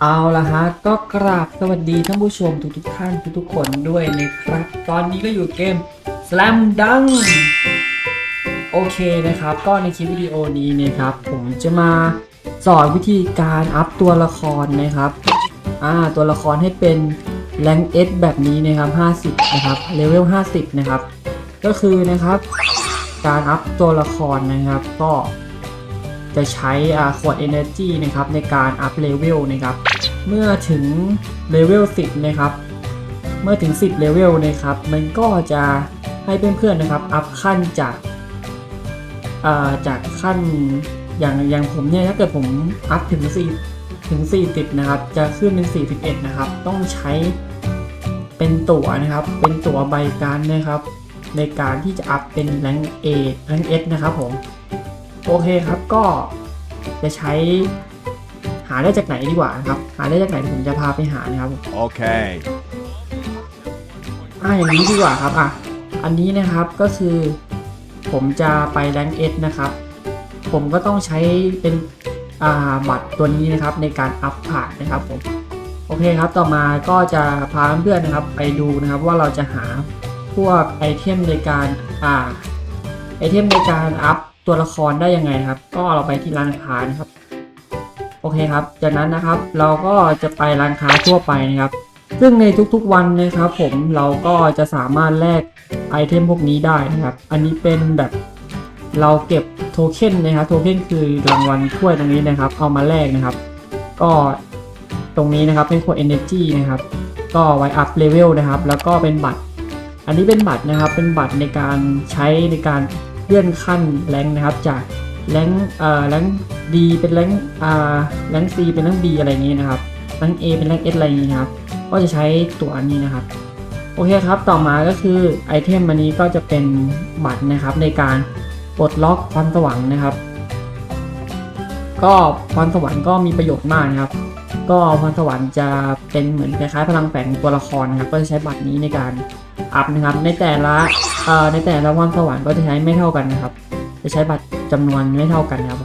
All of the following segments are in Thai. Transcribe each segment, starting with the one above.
เอาละฮะก็กราบสวัสดีท่านผู้ชมทุกๆท่านทุกๆคนด้วยนะครับ ตอนนี้ก็อยู่เกม Slam Dunk โอเคนะครับ ก็ในคลิปวิดีโอนี้นะครับ ผมจะมาสอนวิธีการอัพตัวละครนะครับอ่าตัวละครให้เป็นแรงเอสแบบนี้นะครับ 50 นะครับเลเวล 50 นะครับ ก็คือนะครับ การอัพตัวละครนะครับ ก็ จะใช้ขวด Energy นะครับในการอัพเลเวลนะครับเมื่อถึงเลเวล10นะครับเมื่อถึง 10เลเวลนะครับมันก็จะให้เพื่อนๆนะครับอัพขั้นจากาจากขั้นอย่างอย่างผมเนี่ยถ้าเกิดผมอัพถึง4ถึง40นะครับจะขึ้นเป็น41นะครับต้องใช้เป็นตั๋วนะครับเป็นตั๋วใบการนะครับในการที่จะอัพเป็นแรงเอแรงเอสนะครับผม โอเคครับก็จะใช้หาได้จากไหนดีกว่านะครับ หาได้จากไหนผมจะพาไปหานะครับ Okay. อ่าอย่างนี้ดีกว่าครับอะอันนี้นะครับก็คือผมจะไปแรงเอสนะครับ ผมก็ต้องใช้เป็นอ่าบัตรตัวนี้นะครับในการอัพผ่านนะครับผมโอเคครับต่อมาก็จะพาเพื่อนๆนะครับไปดูนะครับว่าเราจะหาพวกไอเทมในการอ่าไอเทมในการอัพ ตัวละครได้ยังไงครับ ก็เราไปที่ร้านค้านะครับ โอเคครับ จากนั้นนะครับเราก็จะไปร้านค้าทั่วไปนะครับ ซึ่งในทุกๆวันนะครับ ผมเราก็จะสามารถแลกไอเทมพวกนี้ได้นะครับ อันนี้เป็นแบบเราเก็บโทเค็นนะครับโทเค็นคือรางวัลถ้วยตรงนี้นะครับ เอามาแลกนะครับ ก็ตรงนี้นะครับเป็นขวด energy นะครับ ก็ไว้อัพเลเวลนะครับ แล้วก็เป็นบัตร อันนี้เป็นบัตรนะครับ เป็นบัตรในการใช้ในการ เลื่อนขั้นแรงนะครับ จากแรงเอ่อแรงดีเป็นแรงอ่าแรงซีเป็นแรงบีอะไรอย่างนี้นะครับแรงเอเป็นแรงเอสอะไรอย่างนี้นะครับ ก็จะใช้ตัวอันนี้นะครับ โอเคครับ ต่อมาก็คือไอเทมอันนี้ก็จะเป็นบัตรนะครับในการปลดล็อกพรสวรรค์นะครับ ก็พรสวรรค์ก็มีประโยชน์มากนะครับ ก็พรสวรรค์จะเป็นเหมือนคล้ายๆพลังแฝงตัวละครนะครับ ก็จะใช้บัตรนี้ในการ อัพนะครับ ในแต่ละเอ่อในแต่ละพรสวรรค์ก็จะใช้ไม่เท่ากันนะครับ จะใช้บัตรจำนวนไม่เท่ากันนะครับ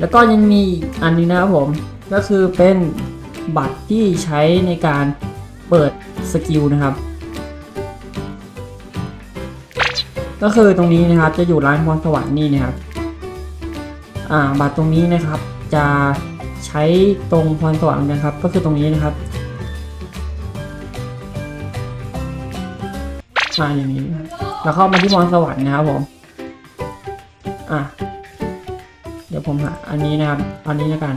แล้วก็ยังมีอันนี้นะครับผมก็คือเป็นบัตรที่ใช้ในการเปิดสกิลนะครับ ก็คือตรงนี้นะครับจะอยู่ร้านพรสวรรค์นี่นะครับอ่าบัตรตรงนี้นะครับจะใช้ตรงพรสวรรค์นะครับ ก็คือตรงนี้นะครับ มาอย่างนี้ แล้วเข้ามาที่พรสวรรค์นะครับผม อะ เดี๋ยวผมหาอันนี้นะครับ อันนี้แล้วกัน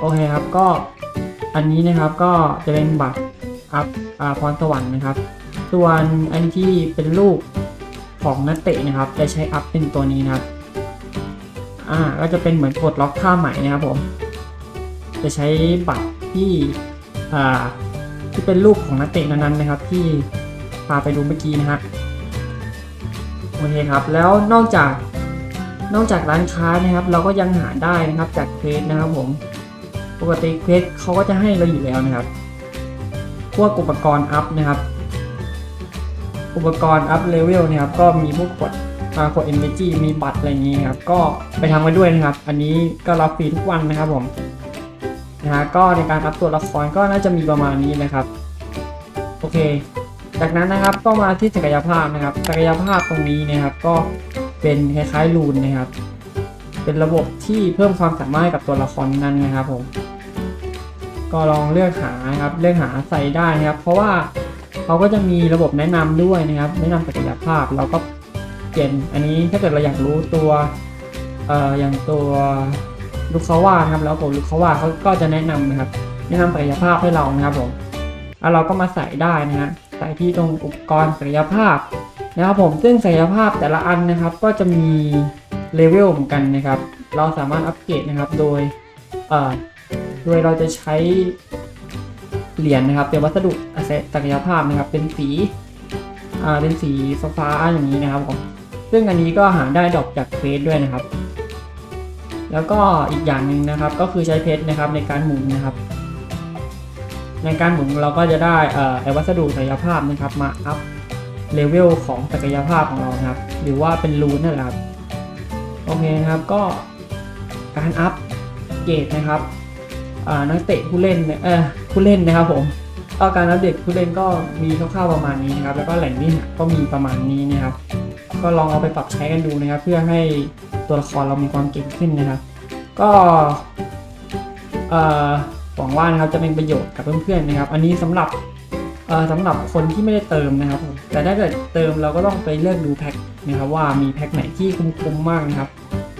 โอเคครับ ก็อันนี้นะครับก็จะเป็นบัตรอัพอ่าพรสวรรค์นะครับ ส่วนอันที่เป็นรูปของนักเตะนะครับ จะใช้อัพเป็นตัวนี้นะครับ อ่า ก็จะเป็นเหมือนกดล็อกท่าใหม่นะครับผม จะใช้บัตรที่ อ่าที่เป็นรูปของนักเตะนั้นๆนะครับ ที่ พาไปดูเมื่อกี้นะฮะโอเคครับแล้วนอกจากนอกจากร้านค้านะครับ เราก็ยังหาได้นะครับจากเควสนะครับผมปกติเควสเขาก็จะให้เราอยู่แล้วนะครับ พวกอุปกรณ์อัพนะครับ อุปกรณ์อัพเลเวลนะครับ ก็มีพวกกดอ่ากด energy มีบัตรอะไรอย่างนี้ครับ ก็ไปทำไว้ด้วยนะครับ อันนี้ก็รับฟรีทุกวันนะครับผมนะฮะก็ในการอัพตัวละครก็น่าจะมีประมาณนี้นะครับ โอเค จากนั้นนะครับก็มาที่ศักยภาพนะครับ ศักยภาพตรงนี้นะครับก็เป็นคล้ายๆรูนนะครับ เป็นระบบที่เพิ่มความสามารถกับตัวละครนั้นนะครับผมก็ลองเลือกหาครับเลือกหาใส่ได้นะครับ เพราะว่าเขาก็จะมีระบบแนะนำด้วยนะครับ แนะนำศักยภาพเราก็เปลี่ยนอันนี้ถ้าเกิดเราอยากรู้ตัวเอ่ออย่างตัวลูกเขาว่าครับแล้วผมลูกเขาว่าเขาก็จะแนะนำนะครับ แนะนำศักยภาพให้เรานะครับผมแล้วเราก็มาใส่ได้นะฮะ ใส่ที่ตรงอุปกรณ์ศักยภาพนะครับผมซึ่งศักยภาพแต่ละอันนะครับ ก็จะมีเลเวลเหมือนกันนะครับ เราสามารถอัปเกรดนะครับโดยโดยเราจะใช้เหรียญนะครับ เป็นวัสดุอาศัยศักยภาพนะครับ เป็นสีเป็นสีฟ้าๆอย่างนี้นะครับผมซึ่งอันนี้ก็หาได้ดอกจากเฟสด้วยนะครับ แล้วก็อีกอย่างหนึ่งนะครับ ก็คือใช้เพชรนะครับในการหมุนนะครับ ในการหมุนเราก็จะได้เอ่อไอวัสดุศักยภาพนะครับมาอัพเลเวลของศักยภาพของเราครับ หรือว่าเป็นรูนนั่นแหละครับโอเคครับก็การอัพเกรดนะครับนักเตะผู้เล่นเอ่ออผู้เล่นนะครับผมก็การอัปเดตผู้เล่นก็มีคร่าวๆประมาณนี้นะครับแล้วก็แหล่งที่ก็มีประมาณนี้นะครับ ก็ลองเอาไปปรับใช้กันดูนะครับ เพื่อให้ตัวละครเรามีความเก่งขึ้นนะครับ ก็เอ่อ หวังว่านะครับจะเป็นประโยชน์กับเพื่อนๆนะครับ อันนี้สำหรับสำหรับคนที่ไม่ได้เติมนะครับ แต่ถ้าเกิดเติมเราก็ต้องไปเลือกดูแพ็คนะครับว่ามีแพ็คไหนที่คุ้มๆมากนะครับ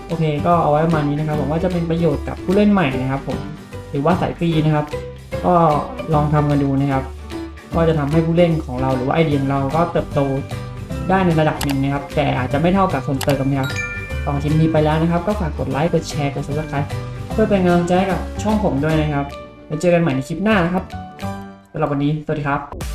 โอเค ก็เอาไว้ประมาณนี้นะครับหวังว่าจะเป็นประโยชน์กับผู้เล่นใหม่นะครับผมหรือว่าสายฟรีนะครับ ก็ลองทำกันดูนะครับ ก็จะทำให้ผู้เล่นของเราหรือว่าไอเดียของเราก็เติบโตได้ในระดับหนึ่งนะครับ แต่อาจจะไม่เท่ากับคนเติมนะครับต่อคลิปนี้ไปแล้วนะครับ ก็ฝากกดไลค์กดแชร์กด subscribe เพื่อเป็นกำลังใจกับช่องผมด้วยนะครับ เจอกันใหม่ในคลิปหน้านะครับสำหรับวันนี้ สวัสดีครับ